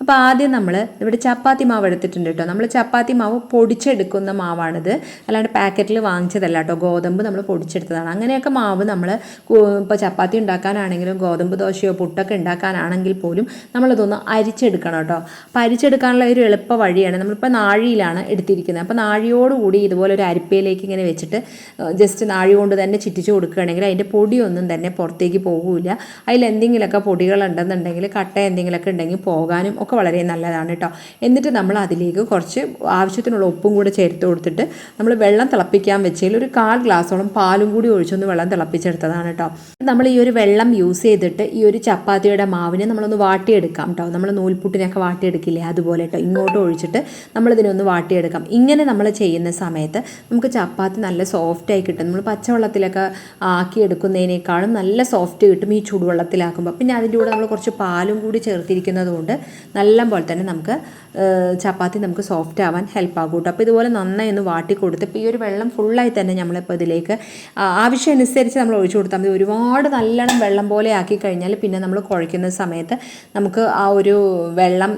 അപ്പോൾ ആദ്യം നമ്മൾ ഇവിടെ ചപ്പാത്തി മാവ് എടുത്തിട്ടുണ്ട് കേട്ടോ. നമ്മൾ ചപ്പാത്തി മാവ് പൊടിച്ചെടുക്കുന്ന മാവാണിത്. അല്ലാണ്ട് പാക്കറ്റിൽ വാങ്ങിച്ചതല്ല കേട്ടോ. ഗോതമ്പ് നമ്മൾ പൊടിച്ചെടുത്തതാണ്. അങ്ങനെയൊക്കെ മാവ് നമ്മൾ ഇപ്പോൾ ചപ്പാത്തി ഉണ്ടാക്കാനാണെങ്കിലും ഗോതമ്പ് ദോശയോ പുട്ടൊക്കെ ഉണ്ടാക്കാനാണെങ്കിൽ പോലും നമ്മളിതൊന്ന് അരിച്ചെടുക്കണം കേട്ടോ. അപ്പോൾ അരിച്ചെടുക്കാനുള്ള ഒരു എളുപ്പ വഴിയാണ് നമ്മളിപ്പോൾ നാഴിയിലാണ് എടുത്തിരിക്കുന്നത്. അപ്പോൾ നാഴിയോടുകൂടി ഇതുപോലെ ഒരു അരിപ്പയിലേക്ക് ഇങ്ങനെ വെച്ചിട്ട് ജസ്റ്റ് നാഴി കൊണ്ട് തന്നെ ചിറ്റിച്ച് കൊടുക്കുകയാണെങ്കിൽ അതിന്റെ പൊടിയൊന്നും തന്നെ പുറത്തേക്ക് പോകില്ല. അതിൽ എന്തെങ്കിലുമൊക്കെ പൊടികളുണ്ടെന്നുണ്ടെങ്കിൽ കട്ട എന്തെങ്കിലുമൊക്കെ ഉണ്ടെങ്കിൽ പോകാനും ഒക്കെ വളരെ നല്ലതാണ് കേട്ടോ എന്നിട്ട് നമ്മൾ അതിലേക്ക് കുറച്ച് ആവശ്യത്തിനുള്ള ഉപ്പും കൂടെ ചേർത്ത് കൊടുത്തിട്ട് നമ്മൾ വെള്ളം തിളപ്പിക്കാൻ വെച്ചതിൽ ഒരു കാൽ ഗ്ലാസോളം പാലും കൂടി ഒഴിച്ചൊന്ന് വെള്ളം തിളപ്പിച്ചെടുത്തതാണ് കേട്ടോ നമ്മൾ ഈ ഒരു വെള്ളം യൂസ് ചെയ്തിട്ട് ഈ ഒരു ചപ്പാത്തിയുടെ മാവിനെ നമ്മളൊന്ന് വാട്ടിയെടുക്കാം കേട്ടോ നമ്മൾ നൂൽപുട്ടിനൊക്കെ വാട്ടിയെടുക്കില്ലേ അതുപോലെ കേട്ടോ ഇങ്ങോട്ട് ഒഴിച്ചിട്ട് നമ്മളിതിനൊന്ന് വാട്ടിയെടുക്കാം. ഇങ്ങനെ നമ്മൾ ചെയ്യുന്ന സമയത്ത് നമുക്ക് ചപ്പാത്തി നല്ല സോഫ്റ്റായി കിട്ടും. നമ്മൾ പച്ചവെള്ളത്തിലൊക്കെ ആക്കിയെടുക്കുന്നതിനേക്കാളും നല്ല സോഫ്റ്റ് കിട്ടും ഈ ചൂടുവെള്ളത്തിലാക്കുമ്പോൾ പിന്നെ അതിന്റെ കൂടെ നമ്മൾ കുറച്ച് പാലും കൂടി ചേർത്തിരിക്കുന്നത് കൊണ്ട് നല്ല പോലെ തന്നെ നമുക്ക് ചപ്പാത്തി നമുക്ക് സോഫ്റ്റ് ആവാൻ ഹെൽപ്പ് ആകും കേട്ടോ അപ്പോൾ ഇതുപോലെ നന്നായി ഒന്ന് വാട്ടി കൊടുത്ത് ഇപ്പോൾ ഈ ഒരു വെള്ളം ഫുള്ളായി തന്നെ നമ്മളിപ്പോൾ ഇതിലേക്ക് ആവശ്യം അനുസരിച്ച് നമ്മൾ ഒഴിച്ചു കൊടുത്താൽ മതി. ഒരുപാട് നല്ലോണം വെള്ളം പോലെ ആക്കി കഴിഞ്ഞാൽ പിന്നെ നമ്മൾ കുഴയ്ക്കുന്ന സമയത്ത് നമുക്ക് ആ ഒരു വെള്ളം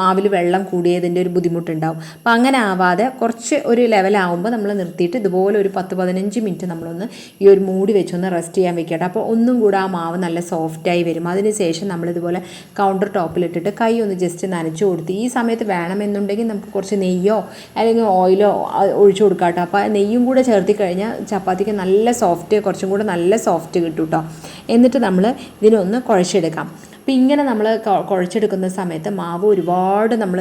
മാവിൽ വെള്ളം കൂടിയതിന്റെ ഒരു ബുദ്ധിമുട്ടുണ്ടാവും. അപ്പോൾ അങ്ങനെ ആവാതെ കുറച്ച് ഒരു ലെവലാവുമ്പോൾ നമ്മൾ നിർത്തിയിട്ട് ഇതുപോലെ ഒരു പത്ത് പതിനഞ്ച് മിനിറ്റ് നമ്മളൊന്ന് ഈ ഒരു മൂടി വെച്ചൊന്ന് റെസ്റ്റ് ചെയ്യാൻ വെക്കട്ടെ. അപ്പോൾ ഒന്നും കൂടെ ആ മാവ് നല്ല സോഫ്റ്റായി വരും. അതിന് ശേഷം നമ്മളിതുപോലെ കൗണ്ടർ ടോപ്പിലിട്ടിട്ട് കൈ ഒന്ന് ജസ്റ്റ് നനച്ചു കൊടുത്ത്. ഈ സമയത്ത് വേണമെന്നുണ്ടെങ്കിൽ നമുക്ക് കുറച്ച് നെയ്യോ അല്ലെങ്കിൽ ഓയിലോ ഒഴിച്ചു കൊടുക്കാം കേട്ടോ അപ്പോൾ നെയ്യും കൂടെ ചേർത്തി കഴിഞ്ഞാൽ ചപ്പാത്തിക്ക് നല്ല സോഫ്റ്റ് കുറച്ചും കൂടെ നല്ല സോഫ്റ്റ് കിട്ടും കേട്ടോ എന്നിട്ട് നമ്മൾ ഇതിനൊന്ന് കുഴച്ചെടുക്കാം. അപ്പോൾ ഇങ്ങനെ നമ്മൾ കുഴച്ചെടുക്കുന്ന സമയത്ത് മാവ് ഒരുപാട് നമ്മൾ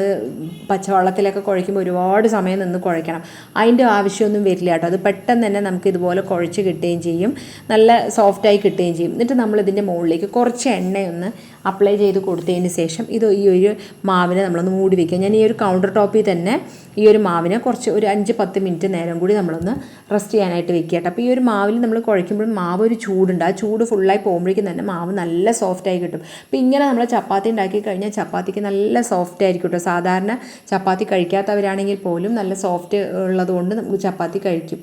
പച്ചവെള്ളത്തിലൊക്കെ കുഴയ്ക്കുമ്പോൾ ഒരുപാട് സമയം നിന്ന് കുഴയ്ക്കണം. അതിന്റെ ആവശ്യമൊന്നും വരില്ല കേട്ടോ. അത് പെട്ടെന്ന് തന്നെ നമുക്ക് ഇതുപോലെ കുഴച്ച് കിട്ടുകയും ചെയ്യും. നല്ല സോഫ്റ്റായി കിട്ടുകയും ചെയ്യും. എന്നിട്ട് നമ്മൾ ഇതിന്റെ മുകളിലേക്ക് കുറച്ച് എണ്ണയൊന്ന് അപ്ലൈ ചെയ്ത് കൊടുത്തതിന് ശേഷം ഇത് ഈ ഒരു മാവിനെ നമ്മളൊന്ന് മൂടി വയ്ക്കുക ഞാൻ ഈ ഒരു കൗണ്ടർ ടോപ്പിൽ തന്നെ ഈ ഒരു മാവിനെ കുറച്ച് ഒരു അഞ്ച് പത്ത് മിനിറ്റ് നേരം കൂടി നമ്മളൊന്ന് റെസ്റ്റ് ചെയ്യാനായിട്ട് വെക്കുക കേട്ടോ. അപ്പോൾ ഈ ഒരു മാവിൽ നമ്മൾ കുഴയ്ക്കുമ്പോൾ മാവ് ഒരു ചൂടുണ്ട്. ആ ചൂട് ഫുള്ളായി പോകുമ്പോഴേക്കും തന്നെ മാവ് നല്ല സോഫ്റ്റായി കിട്ടും. അപ്പോൾ ഇങ്ങനെ നമ്മൾ ചപ്പാത്തി ഉണ്ടാക്കി കഴിഞ്ഞാൽ ചപ്പാത്തിക്ക് നല്ല സോഫ്റ്റ് ആയിരിക്കും കേട്ടോ. സാധാരണ ചപ്പാത്തി കഴിക്കാത്തവരാണെങ്കിൽ പോലും നല്ല സോഫ്റ്റ് ഉള്ളതുകൊണ്ട് നമുക്ക് ചപ്പാത്തി കഴിക്കും.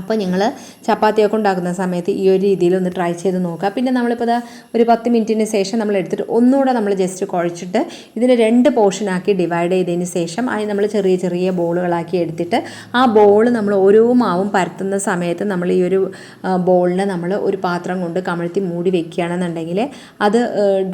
അപ്പോൾ നിങ്ങൾ ചപ്പാത്തിയൊക്കെ ഉണ്ടാക്കുന്ന സമയത്ത് ഈ ഒരു രീതിയിൽ ഒന്ന് ട്രൈ ചെയ്ത് നോക്കുക. പിന്നെ നമ്മളിപ്പോൾ ഇതാ ഒരു പത്ത് മിനിറ്റിന് ശേഷം നമ്മൾ എടുത്തിട്ട് ഒന്നുകൂടെ നമ്മൾ ജസ്റ്റ് കുഴച്ചിട്ട് ഇതിനെ രണ്ട് പോർഷനാക്കി ഡിവൈഡ് ചെയ്തതിന് ശേഷം അതിന് നമ്മൾ ചെറിയ ചെറിയ ബോളുകളാക്കി എടുത്തിട്ട് ആ ബോൾ നമ്മൾ ഓരോ മാവും പരത്തുന്ന സമയത്ത് നമ്മൾ ഈ ഒരു ബോളിനെ നമ്മൾ ഒരു പാത്രം കൊണ്ട് കമഴ്ത്തി മൂടി വെക്കുകയാണെന്നുണ്ടെങ്കിൽ അത്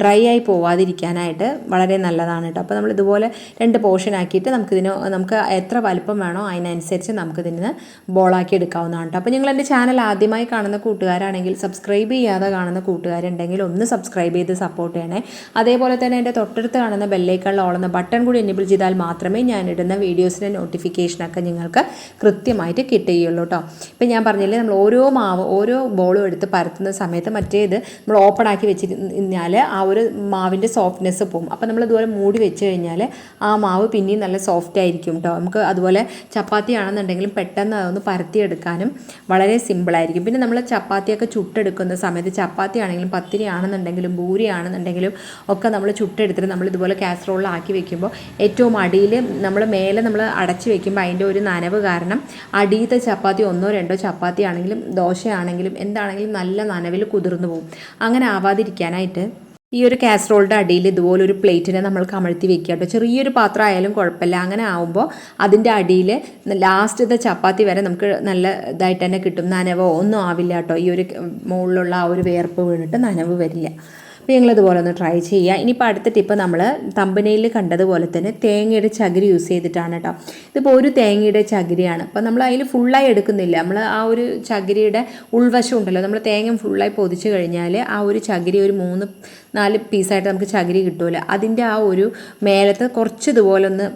ഡ്രൈ ആയി പോവാതിരിക്കാനായിട്ട് വളരെ നല്ലതാണ് കേട്ടോ. അപ്പോൾ നമ്മൾ ഇതുപോലെ രണ്ട് പോർഷനാക്കിയിട്ട് നമുക്കിതിന് നമുക്ക് എത്ര വലുപ്പം വേണോ അതിനനുസരിച്ച് നമുക്കിതിന് ബോളാക്കി എടുക്കാവുന്നതാണ് കേട്ടോ അപ്പോൾ നിങ്ങൾ എന്റെ ചാനൽ ആദ്യമായി കാണുന്ന കൂട്ടുകാരാണെങ്കിൽ സബ്സ്ക്രൈബ് ചെയ്യാതെ കാണുന്ന കൂട്ടുകാരുണ്ടെങ്കിൽ ഒന്ന് സബ്സ്ക്രൈബ് ചെയ്ത് സപ്പോർട്ട് ചെയ്യണേ. അതേപോലെ തന്നെ എന്റെ തൊട്ടടുത്ത് കാണുന്ന ബെല്ലൈക്കണിൽ ഓളുന്ന ബട്ടൺ കൂടി എനേബിൾ ചെയ്താൽ മാത്രമേ ഞാൻ ഇടുന്ന വീഡിയോസിന്റെ നോട്ടിഫിക്കേഷനൊക്കെ നിങ്ങൾക്ക് കൃത്യമായിട്ട് കിട്ടുകയുള്ളൂ കേട്ടോ ഇപ്പം ഞാൻ പറഞ്ഞില്ലേ നമ്മൾ ഓരോ മാവ് ഓരോ ബോളും എടുത്ത് പരത്തുന്ന സമയത്ത് മറ്റേത് നമ്മൾ ഓപ്പൺ ആക്കി വെച്ചിരുന്നാൽ ആ ഒരു മാവിന്റെ സോഫ്റ്റ്നെസ് പോകും അപ്പോൾ നമ്മൾ ഇതുപോലെ മൂടി വെച്ച് കഴിഞ്ഞാൽ ആ മാവ് പിന്നെയും നല്ല സോഫ്റ്റ് ആയിരിക്കും കേട്ടോ നമുക്ക് അതുപോലെ ചപ്പാത്തി ആണെന്നുണ്ടെങ്കിലും പെട്ടെന്ന് അതൊന്ന് പരത്തിയെടുക്കാനും വളരെ സിമ്പിളായിരിക്കും പിന്നെ നമ്മൾ ചപ്പാത്തിയൊക്കെ ചുട്ടെടുക്കുന്ന സമയത്ത് ചപ്പാത്തി ആണെങ്കിലും പത്തിരി ആണെന്നുണ്ടെങ്കിലും ഭൂരി ആണെന്നുണ്ടെങ്കിലും ഒക്കെ നമ്മൾ ചുട്ടെടുത്തിട്ട് നമ്മൾ ഇതുപോലെ കാസറോളിലാക്കി വെക്കുമ്പോൾ ഏറ്റവും അടിയിൽ നമ്മൾ മേലെ നമ്മൾ അടച്ച് വെക്കുമ്പോൾ അതിന്റെ ഒരു നനവ് കാരണം അടിയത്തെ ചപ്പാത്തി ഒന്നോ രണ്ടോ ചപ്പാത്തി ആണെങ്കിലും ദോശയാണെങ്കിലും എന്താണെങ്കിലും നല്ല നനവിൽ കുതിർന്നു പോകും. അങ്ങനെ ആവാതിരിക്കാനായിട്ട് ഈ ഒരു കാസറോളിന്റെ അടിയിൽ ഇതുപോലെ ഒരു പ്ലേറ്റിനെ നമ്മൾ കമഴ്ത്തി വെക്കുക കേട്ടോ. ചെറിയൊരു പാത്രം ആയാലും കുഴപ്പമില്ല. അങ്ങനെ ആവുമ്പോൾ അതിന്റെ അടിയിൽ ലാസ്റ്റത്തെ ചപ്പാത്തി വരെ നമുക്ക് നല്ല ഇതായിട്ട് തന്നെ കിട്ടും. നനവോ? ഒന്നും ആവില്ല കേട്ടോ. ഈ ഒരു മുകളിലുള്ള ആ ഒരു വേർപ്പ് വീണിട്ട് നനവ് വരില്ല. അപ്പോൾ ഞങ്ങളിതുപോലെ ഒന്ന് ട്രൈ ചെയ്യുക ഇനിയിപ്പോൾ അടുത്ത ടിപ്പ് നമ്മൾ തമ്പനയിൽ കണ്ടതുപോലെ തന്നെ തേങ്ങയുടെ ചകിരി യൂസ് ചെയ്തിട്ടാണ് കേട്ടോ ഇതിപ്പോൾ ഒരു തേങ്ങയുടെ ചകിരിയാണ്. അപ്പോൾ നമ്മൾ അതിൽ ഫുള്ളായി എടുക്കുന്നില്ല. നമ്മൾ ആ ഒരു ചകിരിയുടെ ഉൾവശം ഉണ്ടല്ലോ. നമ്മൾ തേങ്ങ ഫുള്ളായി പൊതിച്ച് കഴിഞ്ഞാൽ ആ ഒരു ചകിരി ഒരു മൂന്ന് നാല് പീസായിട്ട് നമുക്ക് ചകിരി കിട്ടുമല്ലോ അതിന്റെ ആ ഒരു മേലത്തെ കുറച്ച് ഇതുപോലെ ഒന്ന്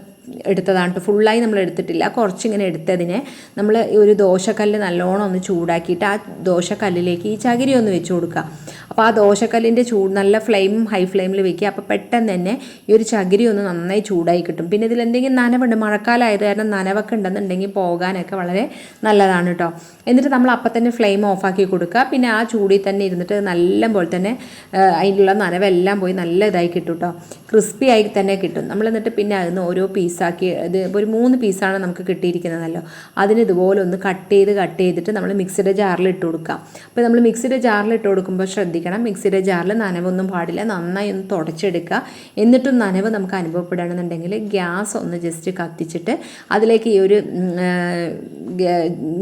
എടുത്തതാണ് ഫുള്ളായി നമ്മൾ എടുത്തിട്ടില്ല. കുറച്ചിങ്ങനെ എടുത്തതിനെ നമ്മൾ ഒരു ദോശക്കല്ല് നല്ലോണം ഒന്ന് ചൂടാക്കിയിട്ട് ആ ദോശക്കല്ലിലേക്ക് ഈ ചകിരി ഒന്ന് വെച്ച് കൊടുക്കുക അപ്പോൾ ആ ദോശക്കല്ലിന്റെ ചൂട് നല്ല ഫ്ലെയിമും ഹൈ ഫ്ലെയിമിൽ വെക്കുക. അപ്പോൾ പെട്ടെന്ന് തന്നെ ഈ ഒരു ചകിരി ഒന്ന് നന്നായി ചൂടായി കിട്ടും. പിന്നെ ഇതിൽ എന്തെങ്കിലും നനവുണ്ട്? മഴക്കാലമായത് കാരണം നനവൊക്കെ ഉണ്ടെന്നുണ്ടെങ്കിൽ പോകാനൊക്കെ വളരെ നല്ലതാണ് കേട്ടോ എന്നിട്ട് നമ്മൾ അപ്പം തന്നെ ഫ്ലെയിം ഓഫാക്കി കൊടുക്കുക. പിന്നെ ആ ചൂടിൽ തന്നെ ഇരുന്നിട്ട് നല്ല പോലെ തന്നെ അതിലുള്ള നനവെല്ലാം പോയി നല്ല ഇതായി കിട്ടും കേട്ടോ ക്രിസ്പി ആയി തന്നെ കിട്ടും. നമ്മൾ എന്നിട്ട് പിന്നെ അതിന് ഓരോ പീസാക്കി ഇത് ഒരു മൂന്ന് പീസാണ് നമുക്ക് കിട്ടിയിരിക്കുന്നതല്ലോ. അതിന് ഇതുപോലെ ഒന്ന് കട്ട് ചെയ്ത് കട്ട് ചെയ്തിട്ട് നമ്മൾ മിക്സിയുടെ ജാറിൽ ഇട്ട് കൊടുക്കുക. അപ്പോൾ നമ്മൾ മിക്സിയുടെ ജാറിൽ ഇട്ട് കൊടുക്കുമ്പോൾ ശ്രദ്ധിക്കണം മിക്സിയുടെ ജാറിൽ നനവൊന്നും പാടില്ല. നന്നായി ഒന്ന് തുടച്ചെടുക്കുക. എന്നിട്ടും നനവ് നമുക്ക് അനുഭവപ്പെടുകയാണെന്നുണ്ടെങ്കിൽ ഗ്യാസ് ഒന്ന് ജസ്റ്റ് കത്തിച്ചിട്ട് അതിലേക്ക് ഈ ഒരു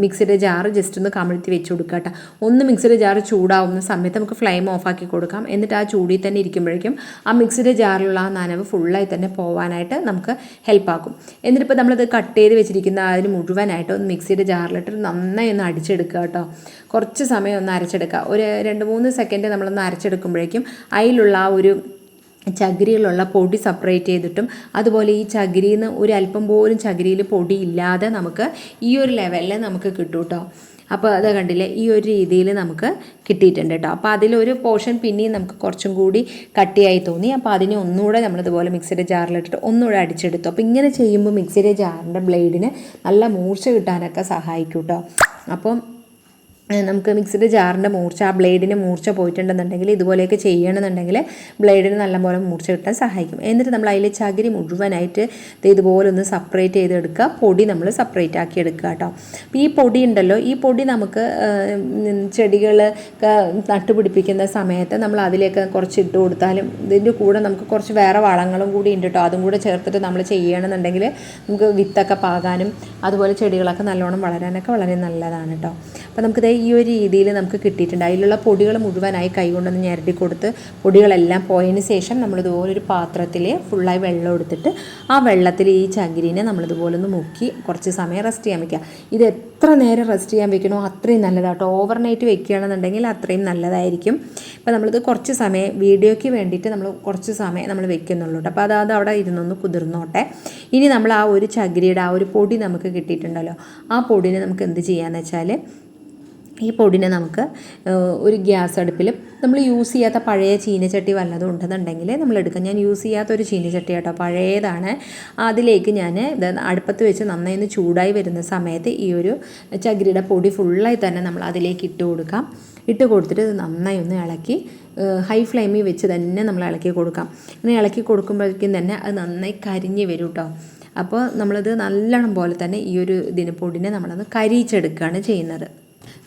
മിക്സിയുടെ ജാറ് ജസ്റ്റ് ഒന്ന് കമിഴ്ത്തി വെച്ച് കൊടുക്കുക കേട്ടോ. ഒന്ന് മിക്സിയുടെ ജാറ് ചൂടാവുന്ന സമയത്ത് നമുക്ക് ഫ്ലെയിം ഓഫാക്കി കൊടുക്കാം. എന്നിട്ട് ആ ചൂടിൽ തന്നെ ഇരിക്കുമ്പോഴേക്കും ആ മിക്സിയുടെ ജാറിലുള്ള ആ നനവ് ഫുള്ളായി തന്നെ പോകാനായിട്ട് നമുക്ക് ഹെൽപ്പാക്കും എന്നിട്ടിപ്പോൾ നമ്മളത് കട്ട് ചെയ്ത് വെച്ചിരിക്കുന്ന അതിന് മുഴുവനായിട്ട് ഒന്ന് മിക്സിയുടെ ജാറിലിട്ട് നന്നായി ഒന്ന് അടിച്ചെടുക്കുക കേട്ടോ. കുറച്ച് സമയം ഒന്ന് അരച്ചെടുക്കുക. ഒരു രണ്ട് മൂന്ന് സെക്കൻഡ് നമ്മളൊന്ന് അരച്ചെടുക്കുമ്പോഴേക്കും അതിലുള്ള ആ ഒരു ചകിരിയിലുള്ള പൊടി സെപ്പറേറ്റ് ചെയ്തിട്ടും അതുപോലെ ഈ ചകിരിയിൽ നിന്ന് ഒരു അല്പം പോലും ചകിരിയിൽ പൊടി ഇല്ലാതെ നമുക്ക് ഈ ഒരു ലെവലിൽ നമുക്ക് കിട്ടും കേട്ടോ അപ്പോൾ അത് കണ്ടില്ലേ ഈ ഒരു രീതിയിൽ നമുക്ക് കിട്ടിയിട്ടുണ്ട് കേട്ടോ അപ്പോൾ അതിലൊരു പോർഷൻ പിന്നെയും നമുക്ക് കുറച്ചും കൂടി കട്ടിയായി തോന്നി. അപ്പോൾ അതിനെ ഒന്നുകൂടെ നമ്മളിതുപോലെ മിക്സിയുടെ ജാറിലിട്ടിട്ട് ഒന്നുകൂടെ അടിച്ചെടുത്തു. അപ്പോൾ ഇങ്ങനെ ചെയ്യുമ്പോൾ മിക്സിയുടെ ജാറിന്റെ ബ്ലേഡിന് നല്ല മൂർച്ച കിട്ടാനൊക്കെ സഹായിക്കും കേട്ടോ അപ്പം നമുക്ക് മിക്സിയുടെ ജാറിന്റെ മൂർച്ച ആ ബ്ലേഡിന് മൂർച്ച പോയിട്ടുണ്ടെന്നുണ്ടെങ്കിൽ ഇതുപോലെയൊക്കെ ചെയ്യണമെന്നുണ്ടെങ്കിൽ ബ്ലേഡിന് നല്ലപോലെ മൂർച്ച കിട്ടാൻ സഹായിക്കും. എന്നിട്ട് നമ്മൾ അതിൽ ചകിരി മുഴുവനായിട്ട് ഇതുപോലെ ഒന്ന് സെപ്പറേറ്റ് ചെയ്തെടുക്കുക. പൊടി നമ്മൾ സെപ്പറേറ്റ് ആക്കി എടുക്കുക കേട്ടോ. അപ്പോൾ ഈ പൊടി ഉണ്ടല്ലോ ഈ പൊടി നമുക്ക് ചെടികൾ നട്ടുപിടിപ്പിക്കുന്ന സമയത്ത് നമ്മൾ അതിലേക്ക് കുറച്ച് ഇട്ട് കൊടുത്താലും ഇതിന്റെ കൂടെ നമുക്ക് കുറച്ച് വേറെ വളങ്ങളും കൂടി ഉണ്ട് കേട്ടോ. അതും കൂടെ ചേർത്തിട്ട് നമ്മൾ ചെയ്യണമെന്നുണ്ടെങ്കിൽ നമുക്ക് വിത്തൊക്കെ പാകാനും അതുപോലെ ചെടികളൊക്കെ നല്ലോണം വളരാനൊക്കെ വളരെ നല്ലതാണ് കേട്ടോ. അപ്പോൾ നമുക്കിത് ഈ ഒരു രീതിയിൽ നമുക്ക് കിട്ടിയിട്ടുണ്ട്. അതിലുള്ള പൊടികൾ മുഴുവനായി കൈകൊണ്ടൊന്ന് ഞെരടി കൊടുത്ത് പൊടികളെല്ലാം പോയതിന് ശേഷം നമ്മളിതുപോലെ ഒരു പാത്രത്തിൽ ഫുള്ളായി വെള്ളം എടുത്തിട്ട് ആ വെള്ളത്തിൽ ഈ ചകിരിനെ നമ്മളിതുപോലെ ഒന്ന് മുക്കി കുറച്ച് സമയം റെസ്റ്റ് ചെയ്യാൻ വെക്കുക. ഇത് എത്ര നേരം റെസ്റ്റ് ചെയ്യാൻ വെക്കണോ അത്രയും നല്ലതാട്ടോ. ഓവർനൈറ്റ് വെക്കുകയാണെന്നുണ്ടെങ്കിൽ അത്രയും നല്ലതായിരിക്കും. ഇപ്പോൾ നമ്മളിത് കുറച്ച് സമയം വീഡിയോയ്ക്ക് വേണ്ടിയിട്ട് നമ്മൾ കുറച്ച് സമയം നമ്മൾ വെക്കുന്നുള്ളൂ അപ്പോൾ അത് അത് അവിടെ ഇരുന്നൊന്ന് കുതിർന്നോട്ടെ. ഇനി നമ്മൾ ആ ഒരു ചകിരിയുടെ ആ ഒരു പൊടി നമുക്ക് കിട്ടിയിട്ടുണ്ടല്ലോ. ആ പൊടിനെ നമുക്ക് എന്ത് ചെയ്യാന്ന് വെച്ചാൽ ഈ പൊടിനെ നമുക്ക് ഒരു ഗ്യാസ് അടുപ്പിൽ നമ്മൾ യൂസ് ചെയ്യാത്ത പഴയ ചീനച്ചട്ടി വല്ലതും ഉണ്ടെന്നുണ്ടെങ്കിൽ നമ്മൾ എടുക്കാം. ഞാൻ യൂസ് ചെയ്യാത്ത ഒരു ചീനച്ചട്ടി കേട്ടോ. പഴയതാണ്. അതിലേക്ക് ഞാൻ ഇത് അടുപ്പത്ത് വെച്ച് നന്നായി ഒന്ന് ചൂടായി വരുന്ന സമയത്ത് ഈ ഒരു ചകിരിയുടെ പൊടി ഫുള്ളായി തന്നെ നമ്മൾ അതിലേക്ക് ഇട്ട് കൊടുക്കാം. ഇട്ട് കൊടുത്തിട്ട് ഇത് നന്നായി ഒന്ന് ഇളക്കി ഹൈ ഫ്ലെയിമിൽ വെച്ച് തന്നെ നമ്മൾ ഇളക്കി കൊടുക്കാം. ഇങ്ങനെ ഇളക്കി കൊടുക്കുമ്പോഴേക്കും തന്നെ അത് നന്നായി കരിഞ്ഞ് വരും കേട്ടോ. അപ്പോൾ നമ്മളത് നല്ലോണം പോലെ തന്നെ ഈ ഒരു ഇതിന് പൊടിനെ നമ്മളത് കരിയിച്ചെടുക്കുകയാണ് ചെയ്യുന്നത്.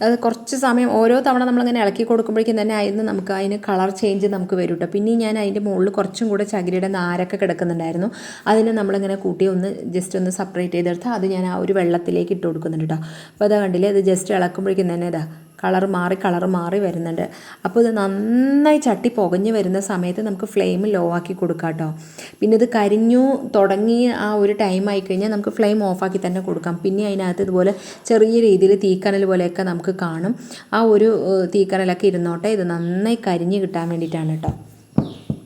അത് കുറച്ച് സമയം ഓരോ തവണ നമ്മളിങ്ങനെ ഇളക്കി കൊടുക്കുമ്പോഴേക്കും തന്നെ അതിന് നമുക്ക് അതിന് കളർ ചേഞ്ച് നമുക്ക് വരും കേട്ടോ പിന്നെ ഞാൻ അതിന്റെ മുകളിൽ കുറച്ചും കൂടെ ചകിരിയുടെ നാരൊക്കെ കിടക്കുന്നുണ്ടായിരുന്നു. അതിനെ നമ്മളിങ്ങനെ കൂട്ടി ഒന്ന് ജസ്റ്റ് ഒന്ന് സെപ്പറേറ്റ് ചെയ്തെടുത്ത് അത് ഞാൻ ആ ഒരു വെള്ളത്തിലേക്ക് ഇട്ട് കൊടുക്കുന്നുണ്ട് കേട്ടോ അപ്പോൾ അത് കണ്ടില്ലേ അത് ജസ്റ്റ് ഇളക്കുമ്പോഴേക്കും തന്നെ ഇതാ കളർ മാറി കളർ മാറി വരുന്നുണ്ട്. അപ്പോൾ ഇത് നന്നായി ചട്ടി പുകഞ്ഞ് വരുന്ന സമയത്ത് നമുക്ക് ഫ്ലെയിം ലോ ആക്കി കൊടുക്കാം കേട്ടോ. പിന്നെ ഇത് കരിഞ്ഞു തുടങ്ങി ആ ഒരു ടൈം ആയി കഴിഞ്ഞാൽ നമുക്ക് ഫ്ലെയിം ഓഫാക്കി തന്നെ കൊടുക്കാം. പിന്നെ അതിനകത്ത് ഇതുപോലെ ചെറിയ രീതിയിൽ തീക്കനൽ പോലെയൊക്കെ നമുക്ക് കാണും. ആ ഒരു തീക്കനലൊക്കെ ഇരുന്നോട്ടെ. ഇത് നന്നായി കരിഞ്ഞ് കിട്ടാൻ വേണ്ടിയിട്ടാണ് കേട്ടോ.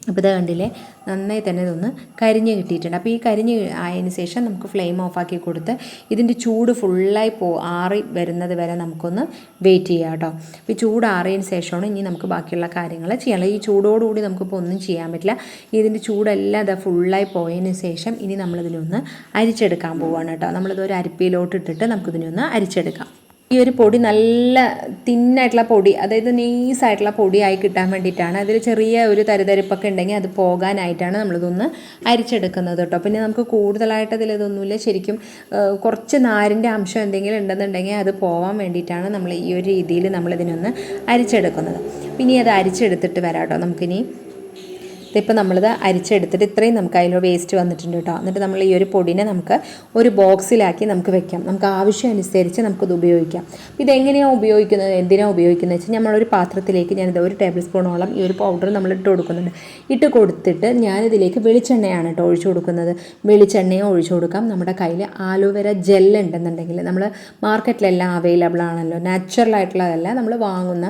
അപ്പോൾ ഇത് കണ്ടില്ലേ? നന്നായി തന്നെ ഇതൊന്ന് കരിഞ്ഞ് കിട്ടിയിട്ടുണ്ട്. അപ്പോൾ ഈ കരിഞ്ഞ് ആയതിന് ശേഷം നമുക്ക് ഫ്ലെയിം ഓഫാക്കി കൊടുത്ത് ഇതിന്റെ ചൂട് ഫുള്ളായി പോ ആറി വരുന്നത് വരെ നമുക്കൊന്ന് വെയിറ്റ് ചെയ്യാം കേട്ടോ. അപ്പോൾ ഈ ചൂട് ആറിയതിന് ശേഷമാണ് ഇനി നമുക്ക് ബാക്കിയുള്ള കാര്യങ്ങൾ ചെയ്യാനുള്ളത്. ഈ ചൂടോടുകൂടി നമുക്കിപ്പോൾ ഒന്നും ചെയ്യാൻ പറ്റില്ല. ഇതിന്റെ ചൂടെല്ലാം ഇതാ ഫുള്ളായി പോയതിന് ശേഷം ഇനി നമ്മളിതിനൊന്ന് അരിച്ചെടുക്കാൻ പോവുകയാണ് കേട്ടോ. നമ്മളിത് ഒരു അരിപ്പയിലോട്ട് ഇട്ടിട്ട് നമുക്കിതിനൊന്ന് അരിച്ചെടുക്കാം. ഈ ഒരു പൊടി നല്ല തിന്നായിട്ടുള്ള പൊടി അതായത് നൈസായിട്ടുള്ള പൊടിയായി കിട്ടാൻ വേണ്ടിയിട്ടാണ്. അതിൽ ചെറിയ ഒരു തരിതരിപ്പൊക്കെ ഉണ്ടെങ്കിൽ അത് പോകാനായിട്ടാണ് നമ്മളിതൊന്ന് അരിച്ചെടുക്കുന്നത് കേട്ടോ. പിന്നെ നമുക്ക് കൂടുതലായിട്ട് അതിൽ ഇതൊന്നുമില്ല. ശരിക്കും കുറച്ച് നാരിന്റെ അംശം എന്തെങ്കിലും ഉണ്ടെന്നുണ്ടെങ്കിൽ അത് പോകാൻ വേണ്ടിയിട്ടാണ് നമ്മൾ ഈ ഒരു രീതിയിൽ നമ്മളിതിനൊന്ന് അരിച്ചെടുക്കുന്നത്. പിന്നെ അത് അരിച്ചെടുത്തിട്ട് വരാം കേട്ടോ. നമുക്കിനി ഇതിപ്പോൾ നമ്മളിത് അരിച്ചെടുത്തിട്ട് ഇത്രയും നമുക്ക് അതിൽ വേസ്റ്റ് വന്നിട്ടുണ്ട് കേട്ടോ. എന്നിട്ട് നമ്മൾ ഈ ഒരു പൊടിനെ നമുക്ക് ഒരു ബോക്സിലാക്കി നമുക്ക് വെക്കാം. നമുക്ക് ആവശ്യം അനുസരിച്ച് നമുക്കിത് ഉപയോഗിക്കാം. ഇതെങ്ങനെയാണ് ഉപയോഗിക്കുന്നത്? എന്തിനാണ് ഉപയോഗിക്കുന്നത് വെച്ചാൽ നമ്മളൊരു പാത്രത്തിലേക്ക് ഞാനിത് ഒരു ടേബിൾ സ്പൂണോളം ഈ ഒരു പൗഡർ നമ്മൾ ഇട്ട് കൊടുക്കുന്നുണ്ട്. ഇട്ട് കൊടുത്തിട്ട് ഞാനിതിലേക്ക് വെളിച്ചെണ്ണയാണ് കേട്ടോ ഒഴിച്ചു കൊടുക്കുന്നത്. വെളിച്ചെണ്ണയും ഒഴിച്ചു കൊടുക്കാം. നമ്മുടെ കയ്യിൽ ആലോവേര ജെൽ ഉണ്ടെന്നുണ്ടെങ്കിൽ നമ്മൾ മാർക്കറ്റിലെല്ലാം അവൈലബിൾ ആണല്ലോ. നാച്ചുറൽ ആയിട്ടുള്ളതല്ല. നമ്മൾ വാങ്ങുന്ന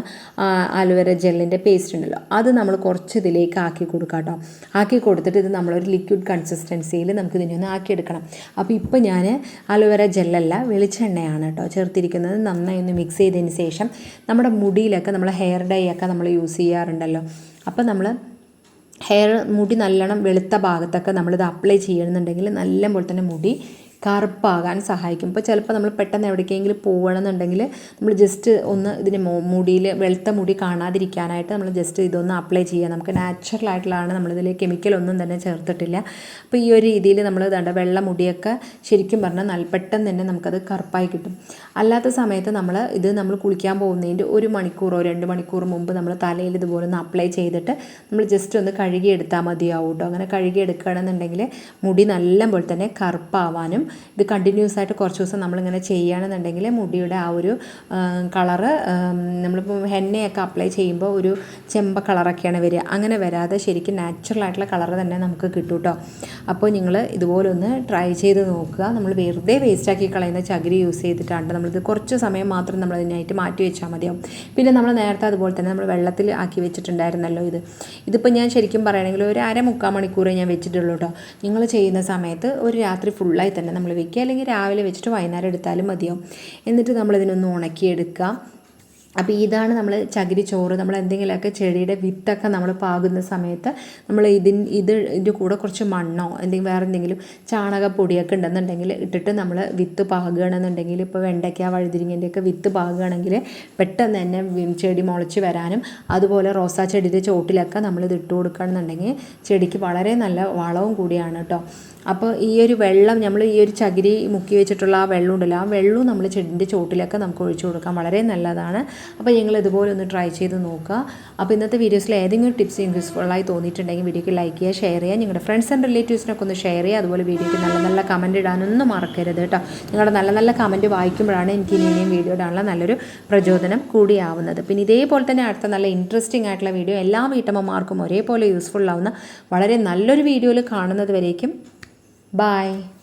ആലോവേര ജെല്ലിന്റെ പേസ്റ്റ് ഉണ്ടല്ലോ. അത് നമ്മൾ കുറച്ച് ഇതിലേക്ക് ആക്കി കൊടുക്കാം കേട്ടോ. ആക്കി കൊടുത്തിട്ട് ഇത് നമ്മളൊരു ലിക്വിഡ് കൺസിസ്റ്റൻസിയിൽ നമുക്ക് ഇതിനെ ഒന്ന് ആക്കിയെടുക്കണം. അപ്പോൾ ഇപ്പോൾ ഞാൻ അലോവേര ജെല്ലല്ല വെളിച്ചെണ്ണയാണ് കേട്ടോ ചേർത്തിരിക്കുന്നത്. നന്നായി ഒന്ന് മിക്സ് ചെയ്തതിന് ശേഷം നമ്മുടെ മുടിയിലൊക്കെ നമ്മൾ ഹെയർ ഡൈ ഒക്കെ നമ്മൾ യൂസ് ചെയ്യാറുണ്ടല്ലോ. അപ്പോൾ നമ്മൾ ഹെയർ മുടി നല്ലോണം വെളുത്ത ഭാഗത്തൊക്കെ നമ്മളിത് അപ്ലൈ ചെയ്യണമെന്നുണ്ടെങ്കിൽ നല്ല പോലെ തന്നെ മുടി കറുപ്പാകാൻ സഹായിക്കും. ഇപ്പോൾ ചിലപ്പോൾ നമ്മൾ പെട്ടെന്ന് എവിടേക്കെങ്കിലും പോകണമെന്നുണ്ടെങ്കിൽ നമ്മൾ ജസ്റ്റ് ഒന്ന് ഇതിന് മുടിയിൽ വെളുത്ത മുടി കാണാതിരിക്കാനായിട്ട് നമ്മൾ ജസ്റ്റ് ഇതൊന്ന് അപ്ലൈ ചെയ്യുക നമുക്ക് നാച്ചുറൽ ആയിട്ടുള്ളതാണ് നമ്മളിതിൽ കെമിക്കലൊന്നും തന്നെ ചേർത്തിട്ടില്ല. അപ്പോൾ ഈ ഒരു രീതിയിൽ നമ്മൾ ഇതാണ്ട് വെള്ള മുടിയൊക്കെ ശരിക്കും പറഞ്ഞാൽ നല്ല പെട്ടെന്ന് തന്നെ നമുക്കത് കറുപ്പായി കിട്ടും. അല്ലാത്ത സമയത്ത് നമ്മൾ ഇത് നമ്മൾ കുളിക്കാൻ പോകുന്നതിന്റെ ഒരു മണിക്കൂറോ രണ്ട് മണിക്കൂർ മുമ്പ് നമ്മൾ തലയിൽ ഇതുപോലെ ഒന്ന് അപ്ലൈ ചെയ്തിട്ട് നമ്മൾ ജസ്റ്റ് ഒന്ന് കഴുകി എടുത്താൽ മതിയാവും കേട്ടോ അങ്ങനെ കഴുകി എടുക്കുകയാണെന്നുണ്ടെങ്കിൽ മുടി നല്ല പോലെ തന്നെ കറുപ്പാവാനും ഇത് കണ്ടിന്യൂസ് ആയിട്ട് കുറച്ച് ദിവസം നമ്മളിങ്ങനെ ചെയ്യുകയാണെന്നുണ്ടെങ്കിൽ മുടിയുടെ ആ ഒരു കളറ് നമ്മളിപ്പോൾ ഹെന്നയൊക്കെ അപ്ലൈ ചെയ്യുമ്പോൾ ഒരു ചെമ്പ കളറൊക്കെയാണ് വരിക. അങ്ങനെ വരാതെ ശരിക്കും നാച്ചുറൽ ആയിട്ടുള്ള കളർ തന്നെ നമുക്ക് കിട്ടും കേട്ടോ. അപ്പോൾ നിങ്ങൾ ഇതുപോലൊന്ന് ട്രൈ ചെയ്ത് നോക്കുക. നമ്മൾ വെറുതെ വേസ്റ്റാക്കി കളയുന്ന ചകിരി യൂസ് ചെയ്തിട്ടാണ് നമ്മളിത് കുറച്ച് സമയം മാത്രം നമ്മൾ അതിനായിട്ട് മാറ്റി വെച്ചാൽ മതിയാവും. പിന്നെ നമ്മൾ നേരത്തെ അതുപോലെ തന്നെ നമ്മൾ വെള്ളത്തിൽ ആക്കി വെച്ചിട്ടുണ്ടായിരുന്നല്ലോ ഇത്. ഇതിപ്പോൾ ഞാൻ ശരിക്കും പറയുകയാണെങ്കിൽ ഒരു അര മുക്കാൽ മണിക്കൂറേ ഞാൻ വെച്ചിട്ടുള്ളൂ കേട്ടോ. നിങ്ങൾ ചെയ്യുന്ന സമയത്ത് ഒരു രാത്രി ഫുള്ളായി തന്നെ നമ്മൾ വെക്കുക. അല്ലെങ്കിൽ രാവിലെ വെച്ചിട്ട് വൈകുന്നേരം എടുത്താലും മതിയാവും. എന്നിട്ട് നമ്മളിതിനൊന്ന് ഉണക്കിയെടുക്കുക. അപ്പോൾ ഇതാണ് നമ്മൾ ചകിരി ചോറ്. നമ്മൾ എന്തെങ്കിലുമൊക്കെ ചെടിയുടെ വിത്തൊക്കെ നമ്മൾ പാകുന്ന സമയത്ത് നമ്മൾ ഇതിൻ ഇത് ഇതിന്റെ കൂടെ കുറച്ച് മണ്ണോ എന്തെങ്കിലും വേറെ എന്തെങ്കിലും ചാണകപ്പൊടിയൊക്കെ ഉണ്ടെന്നുണ്ടെങ്കിൽ ഇട്ടിട്ട് നമ്മൾ വിത്ത് പാകുകയാണെന്നുണ്ടെങ്കിൽ ഇപ്പോൾ വെണ്ടയ്ക്ക വഴുതിരിങ്ങന്റെയൊക്കെ വിത്ത് പാകുകയാണെങ്കിൽ പെട്ടെന്ന് തന്നെ ചെടി മുളച്ച് വരാനും അതുപോലെ റോസാ ചെടിയുടെ ചോട്ടിലൊക്കെ ഇത് ഇട്ട് കൊടുക്കുകയാണെന്നുണ്ടെങ്കിൽ ചെടിക്ക് വളരെ നല്ല വളവും കൂടിയാണ് കേട്ടോ. അപ്പോൾ ഈ ഒരു വെള്ളം നമ്മൾ ഈ ഒരു ചകിരി മുക്കി വെച്ചിട്ടുള്ള ആ വെള്ളം ഉണ്ടല്ലോ ആ വെള്ളവും നമ്മൾ ചെടിന്റെ ചോട്ടിലൊക്കെ നമുക്ക് ഒഴിച്ചു കൊടുക്കാം. വളരെ നല്ലതാണ്. അപ്പോൾ നിങ്ങൾ ഇതുപോലെ ഒന്ന് ട്രൈ ചെയ്ത് നോക്കുക. അപ്പോൾ ഇന്നത്തെ വീഡിയോസിൽ ഏതെങ്കിലും ടിപ്സ് യൂസ്ഫുള്ളായി തോന്നിയിട്ടുണ്ടെങ്കിൽ വീഡിയോക്ക് ലൈക്ക് ചെയ്യുക ഷെയർ ചെയ്യുക. നിങ്ങളുടെ ഫ്രണ്ട്സ് ആൻഡ് റിലേറ്റീവ്സിനൊക്കെ ഒന്ന് ഷെയർ ചെയ്യുക. അതുപോലെ വീഡിയോക്ക് നല്ല നല്ല കമന്റ് ഇടാനൊന്നും മറക്കരുത് കേട്ടോ. നിങ്ങളുടെ നല്ല നല്ല കമന്റ് വായിക്കുമ്പോഴാണ് എനിക്ക് ഇനി ഇനിയും വീഡിയോ ഇടാനുള്ള നല്ലൊരു പ്രചോദനം കൂടിയാവുന്നത്. പിന്നെ ഇതേപോലെ തന്നെ അടുത്ത നല്ല ഇൻട്രസ്റ്റിംഗ് ആയിട്ടുള്ള വീഡിയോ എല്ലാ വീട്ടമ്മമാർക്കും ഒരേപോലെ യൂസ്ഫുൾ ആവുന്ന വളരെ നല്ലൊരു വീഡിയോയിൽ കാണുന്നത് വരേക്കും. Bye.